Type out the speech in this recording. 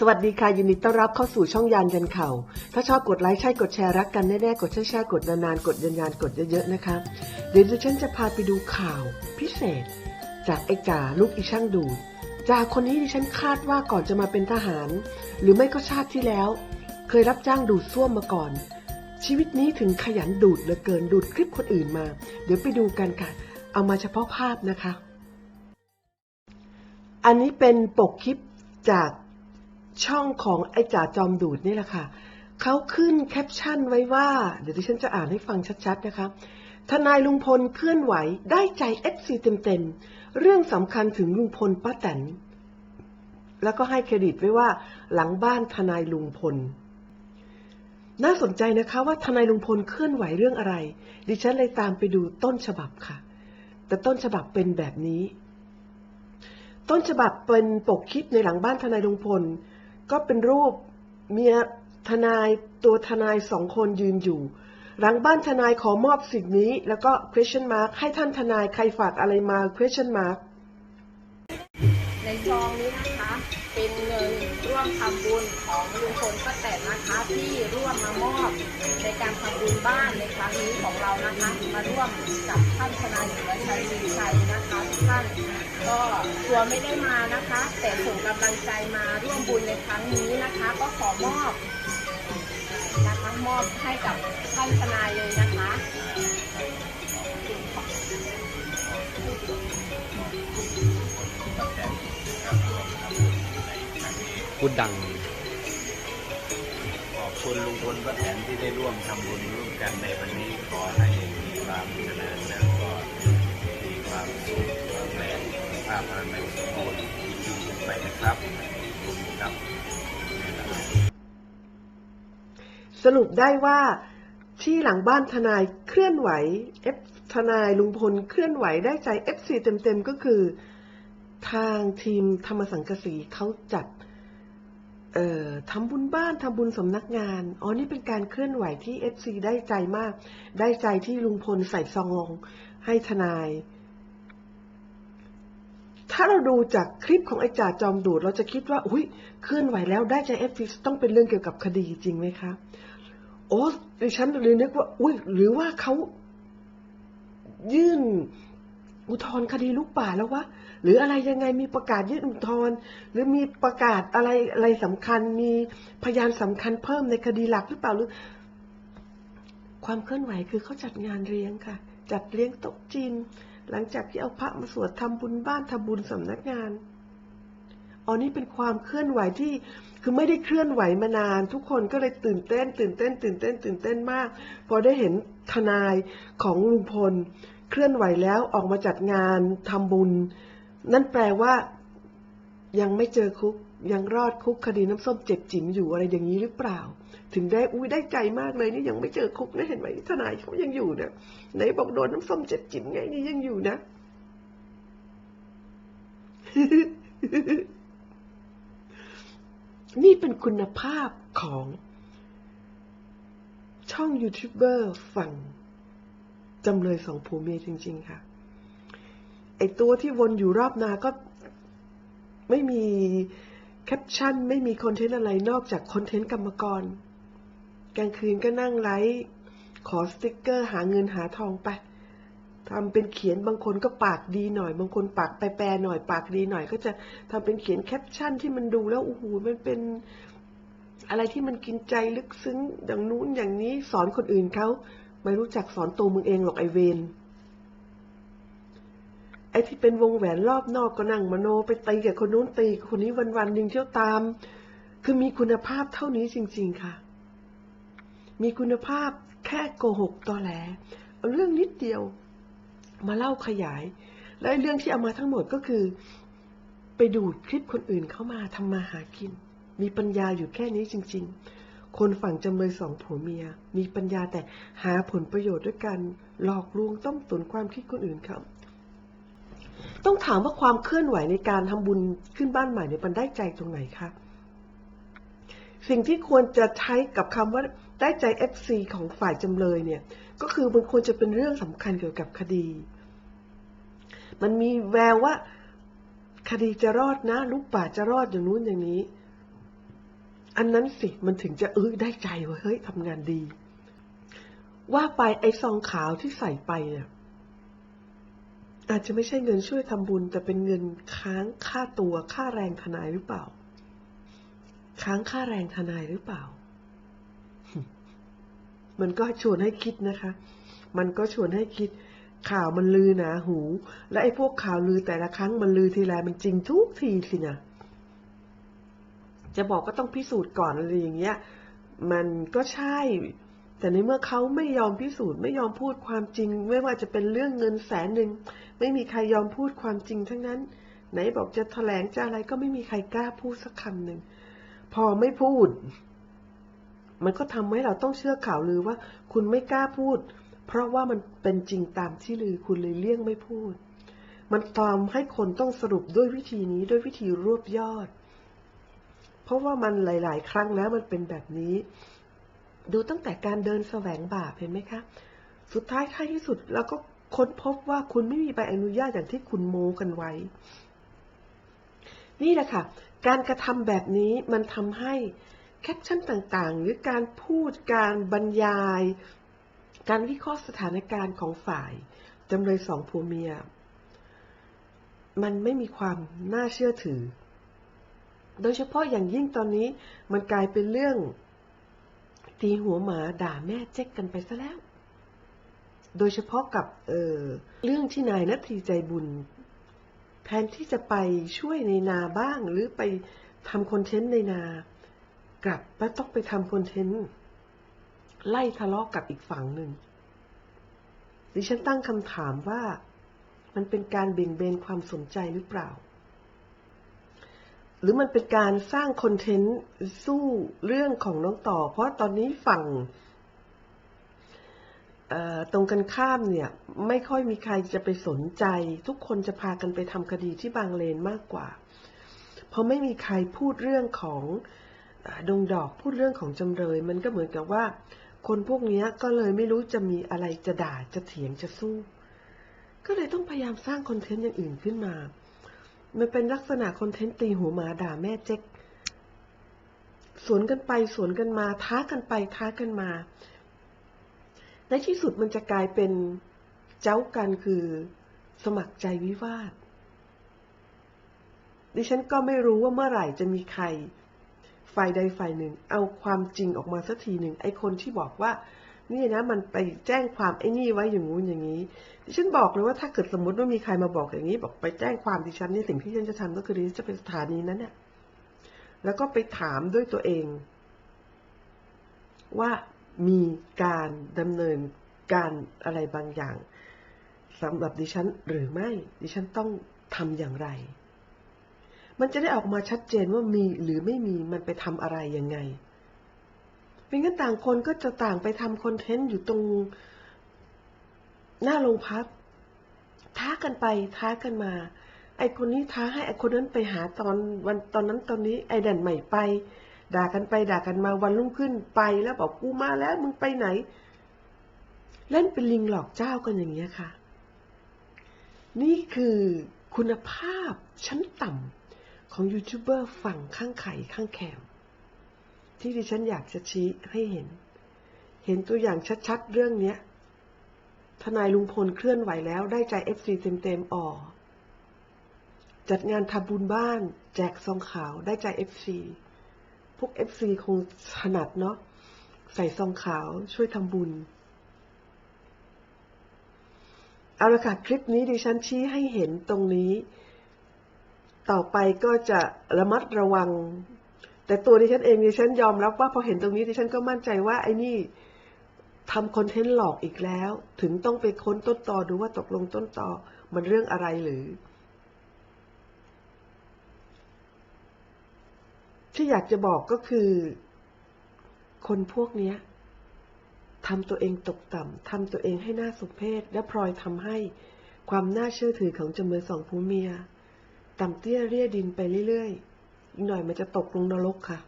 สวัสดีค่ะยินดีต้อนรับเข้าสู่ช่องยานยันเข่า ถ้าชอบกดไลค์ใช่กดแชร์รักกันแน่ๆกดแช่ๆกดนานๆกดยันๆกดเยอะๆนะคะ เดี๋ยวดิฉันจะพาไปดูข่าวพิเศษ จากไอ้จ่าลูกอีช่างดูดจ่าคนนี้ดิฉันคาดว่าก่อนจะมาเป็นทหาร หรือไม่ก็ชาติที่แล้ว เคยรับจ้างดูดซ่วมมาก่อน ชีวิตนี้ถึงขยันดูดเหลือเกินดูดคลิปคนอื่นมา เดี๋ยวไปดูกันค่ะ เอามาเฉพาะภาพนะคะ อันนี้เป็นปกคลิปจาก ช่องของไอ้จ่าจอมดูดนี่แหละค่ะเขาขึ้นแคปชั่นไว้ว่า เดี๋ยวดิฉันจะอ่านให้ฟังชัดๆนะคะ ทนายลุงพลเคลื่อนไหวได้ใจ FC เต็มๆ เรื่องสำคัญถึงลุงพลป้าแตน แล้วก็ให้เครดิตไว้ว่า หลังบ้านทนายลุงพล น่าสนใจนะคะว่าทนายลุงพลเคลื่อนไหวเรื่องอะไร ดิฉันเลยตามไปดูต้นฉบับค่ะ แต่ต้นฉบับเป็นแบบนี้ ต้นฉบับเป็นปกคลิปในหลังบ้านทนายลุงพล ก็เป็นรูปเมียทนายตัวทนายสองคนยืนอยู่ หลังบ้านทนายขอมอบสิ่งนี้ แล้วก็ question mark ให้ท่านทนายใครฝากอะไรมา question mark ในซองนี้นะคะ เป็นเงินร่วมทำบุญของลุงพลป้าแตนนะคะ ที่ร่วมมามอบในการทำบุญบ้านในครั้งนี้ของเรานะคะ มาร่วมกับท่านทนายสุรชัยศรีชัยนะคะท่าน ก็ตัวไม่ได้มานะคะ แต่ส่งกำลังใจมาร่วมบุญในครั้งนี้นะคะ ก็ขอมอบนะคะมอบให้กับท่านทนายเลยนะคะพูดดัง ขอบคุณลุงพลป้าแตนที่ได้ร่วมทำบุญร่วมกันในวันนี้ขอให้มีความเจริญแล้ รงสุขภาพอันไม่สมบูรณ์ที่ดีขึ้นไปนะครับขอบคุณครับ สรุปได้ว่าที่หลังบ้านทนายเคลื่อนไหว F ทนายลุงพลเคลื่อนไหวได้ใจ FC เต็มๆก็คือ ทางทีมธรรมสังกสีเขาจัดเอ่อทำบุญบ้านทำบุญสำนักงาน อ๋อ นี่เป็นการเคลื่อนไหวที่ FC ได้ใจมาก ได้ใจที่ลุงพลใส่ซองให้ทนาย ถ้าเราดูจากคลิปของไอ้จ่าจอมดูด เราจะคิดว่า อุ้ยเคลื่อนไหวแล้วได้ใจ FC ต้องเป็นเรื่องเกี่ยวกับคดีจริงไหมคะ โอ้ดิฉันเลยนึกว่า อุ้ยหรือว่าเขายื่นอุทธรณ์คดีลูกป่าแล้ววะหรืออะไรยังไงมีประกาศยื่นอุทธรณ์หรือมีประกาศอะไรอะไรสำคัญ มีพยานสำคัญเพิ่มในคดีหลักหรือเปล่าหรือ ความเคลื่อนไหวคือเขาจัดงานเลี้ยงค่ะ จัดเลี้ยงโต๊ะจีน หลังจากที่เอาพระมาสวดทำบุญบ้านทำบุญสำนักงานอ๋อนี่เป็นความเคลื่อนไหวที่คือไม่ได้เคลื่อนไหวมานาน ทุกคนก็เลยตื่นเต้น ตื่นเต้น ตื่นเต้น ตื่นเต้นมาก พอได้เห็นทนายของลุงพล เคลื่อนไหวแล้วออกมาจัดงานทำบุญ นั่นแปลว่ายังไม่เจอคุก ยังรอดคุกคดีน้ำส้มเจ็บจิ๋มอยู่อะไรอย่างนี้หรือเปล่า ถึงได้อุ้ยได้ใจมากเลยนี่ยังไม่เจอคุกนะเห็นไหมทนายเขายังอยู่นะไหนบอกโดนน้ำส้มเจ็บจิ๋มไงนี่ยังอยู่นะนี่เป็นคุณภาพของช่องยูทูบเบอร์ฝั่งจำเลยสองผัวเมียจริง ๆ ค่ะ ไอตัวที่วนอยู่รอบนาก็ไม่มี แคปชั่นไม่มีคอนเทนต์อะไรนอกจากคอนเทนต์กรรมกร กลางคืนก็นั่งไลฟ์ขอสติกเกอร์หาเงินหาทองไปทำเป็นเขียนบางคนก็ปากดีหน่อย บางคนปากแปรหน่อยปากดีหน่อย ก็จะทำเป็นเขียนแคปชั่นที่มันดูแล้วโอ้โหมันเป็นอะไรที่มันกินใจลึกซึ้งอย่างนู้นอย่างนี้สอนคนอื่นเขาไม่รู้จักสอนตัวมึงเองหรอกไอเวน อ้ที่เป็นวงแหวนรอบนอกก็นั่งมโนไปตีกับคนนู้นตีกับคนนี้วันๆหนึ่งเที่ยวตาม คือมีคุณภาพเท่านี้จริง ๆค่ะ มีคุณภาพแค่โกหกตอแหลเอาเรื่องนิดเดียวมาเล่าขยาย และเรื่องที่เอามาทั้งหมดก็คือ ไปดูดคลิปคนอื่นเข้ามาทำมาหากิน มีปัญญาอยู่แค่นี้จริง ๆ คนฝั่งจำเลยสองผัวเมีย มีปัญญาแต่หาผลประโยชน์ด้วยกันหลอกลวงต้มตุนความคิดคนอื่นครับ ต้องถามว่าความเคลื่อนไหวในการทำบุญขึ้นบ้านใหม่เนี่ยมันได้ใจตรงไหนคะสิ่งที่ควรจะใช้กับคำว่าได้ใจ FC ของฝ่ายจำเลยเนี่ย ก็คือมันควรจะเป็นเรื่องสำคัญเกี่ยวกับคดี มันมีแววว่าคดีจะรอดนะลูกป่าจะรอดอย่างนู้นอย่างนี้ อันนั้นสิมันถึงจะเอ้ยได้ใจว่าเฮ้ยทำงานดี ว่าไปไอ้ซองขาวที่ใส่ไปเนี่ย อาจจะไม่ใช่เงินช่วยทำบุญ แต่เป็นเงินค้างค่าตัวค่าแรงทนายหรือเปล่า ค้างค่าแรงทนายหรือเปล่า มันก็ชวนให้คิดนะคะ มันก็ชวนให้คิด ข่าวมันลือหนาหู และไอ้พวกข่าวลือแต่ละครั้งมันลือทีไรมันจริงทุกทีสินะจะบอกก็ต้องพิสูจน์ก่อนอะไรอย่างเงี้ย มันก็ใช่ แต่ในเมื่อเขาไม่ยอมพิสูจน์ไม่ยอมพูดความจริง ไม่ว่าจะเป็นเรื่องเงินแสนหนึ่งไม่มีใครยอมพูดความจริงทั้งนั้น ไหนบอกจะแถลงจะอะไรก็ไม่มีใครกล้าพูดสักคำหนึ่งพอไม่พูด มันก็ทำให้เราต้องเชื่อข่าวลือว่า คุณไม่กล้าพูด เพราะว่ามันเป็นจริงตามที่ลือคุณเลยเลี่ยงไม่พูด มันทำให้คนต้องสรุปด้วยวิธีนี้ด้วยวิธีรวบยอด เพราะว่ามันหลาย ๆ ครั้งแล้วมันเป็นแบบนี้ ดูตั้งแต่การเดินแสวงบาปเห็นไหมคะ สุดท้ายท้ายที่สุดเราก็ค้นพบว่าคุณไม่มีใบอนุญาตอย่างที่คุณโมกันไว้ นี่แหละค่ะ การกระทำแบบนี้มันทำให้แคปชั่นต่างๆ หรือการพูดการบรรยาย การวิเคราะห์สถานการณ์ของฝ่ายจำเลยสองผัวเมีย มันไม่มีความน่าเชื่อถือ โดยเฉพาะอย่างยิ่งตอนนี้มันกลายเป็นเรื่อง ตีหัวหมาด่าแม่เจ๊กกันไปซะแล้ว โดยเฉพาะกับเออเรื่องที่นายนาทีใจบุญ แทนที่จะไปช่วยในนาบ้างหรือไปทำคอนเทนต์ในนา กลับไปต้องไปทำคอนเทนต์ไล่ทะเลาะกกับอีกฝั่งหนึ่ง ดิฉันตั้งคำถามว่ามันเป็นการเบี่ยงเบนความสนใจหรือเปล่า หรือมันเป็นการสร้างคอนเทนต์สู้เรื่องของน้องต่อ เพราะตอนนี้ฝั่งตรงกันข้ามเนี่ย ไม่ค่อยมีใครจะไปสนใจ ทุกคนจะพากันไปทำคดีที่บางเลนมากกว่า เพราะไม่มีใครพูดเรื่องของอดงดอกพูดเรื่องของจำเลย มันก็เหมือนกับว่า คนพวกนี้ก็เลยไม่รู้จะมีอะไรจะด่าจะเถียงจะสู้ ก็เลยต้องพยายามสร้างคอนเทนต์อย่างอื่นขึ้นมา มันเป็นลักษณะคอนเทนต์ตีหัวหมาด่าแม่เจ๊กสวนกันไปสวนกันมา ท้ากันไปท้ากันมา ในที่สุดมันจะกลายเป็นเจ้ากันคือสมัครใจวิวาท ดิฉันก็ไม่รู้ว่าเมื่อไหร่จะมีใคร ฝ่ายใดฝ่ายหนึ่ง เอาความจริงออกมาสักทีหนึ่งไอคนที่บอกว่า นี่นะมันไปแจ้งความไอ้นี่ไว้อย่างงู้นอย่างนี้ ดิฉันบอกเลยว่าถ้าเกิดสมมติว่ามีใครมาบอกอย่างนี้ บอกไปแจ้งความดิฉันนี่สิ่งที่ฉันจะทำก็คือดิฉันจะไปสถานีนั้นเนี่ยแล้วก็ไปถามด้วยตัวเอง ว่ามีการดำเนินการอะไรบางอย่างสำหรับดิฉันหรือไม่ ดิฉันต้องทำอย่างไร มันจะได้ออกมาชัดเจนว่ามีหรือไม่มีมันไปทำอะไรยังไง ไม่งั้นต่างคนก็จะต่างไปทำคอนเทนต์อยู่ตรงหน้าโรงพัก ท้ากันไปท้ากันมา ไอคนนี้ท้าให้ไอคนนั้นไปหาตอนวันตอนนั้นตอนนี้ไอแดนใหม่ไป ด่ากันไปด่ากันมาวันรุ่งขึ้นไปแล้วบอกกูมาแล้วมึงไปไหน เล่นเป็นลิงหลอกเจ้ากันอย่างเงี้ยค่ะ นี่คือคุณภาพชั้นต่ำของยูทูบเบอร์ฝั่งข้างไข่ข้างแคม ที่ดิฉันอยากจะชี้ให้เห็น เห็นตัวอย่างชัดๆ เรื่องเนี้ย ทนายลุงพลเคลื่อนไหวแล้วได้ใจเอฟซีเต็มๆอ่อจัดงานทำบุญบ้าน แจกซองขาวได้ใจเอฟซีพวกเอฟซีคงถนัดเนาะใส่ซองขาวช่วยทำบุญเอาละค่ะคลิปนี้ดิฉันชี้ให้เห็นตรงนี้ ต่อไปก็จะระมัดระวัง แต่ตัวดิฉันเองดิฉันยอมรับว่าพอเห็นตรงนี้ดิฉันก็มั่นใจว่าไอ้นี่ทำคอนเทนต์หลอกอีกแล้ว ถึงต้องไปค้นต้นตอดูว่าตกลงต้นตอมันเรื่องอะไรหรือ ที่อยากจะบอกก็คือ คนพวกนี้ทำตัวเองตกต่ำทำตัวเองให้หน่าสมเพชและพลอยทำให้ความน่าเชื่อถือของจำเลยสองผู้เมีย ต่ำเตี้ยเรียดินไปเรื่อยๆ อีกหน่อยมันจะตกลงนรกค่ะ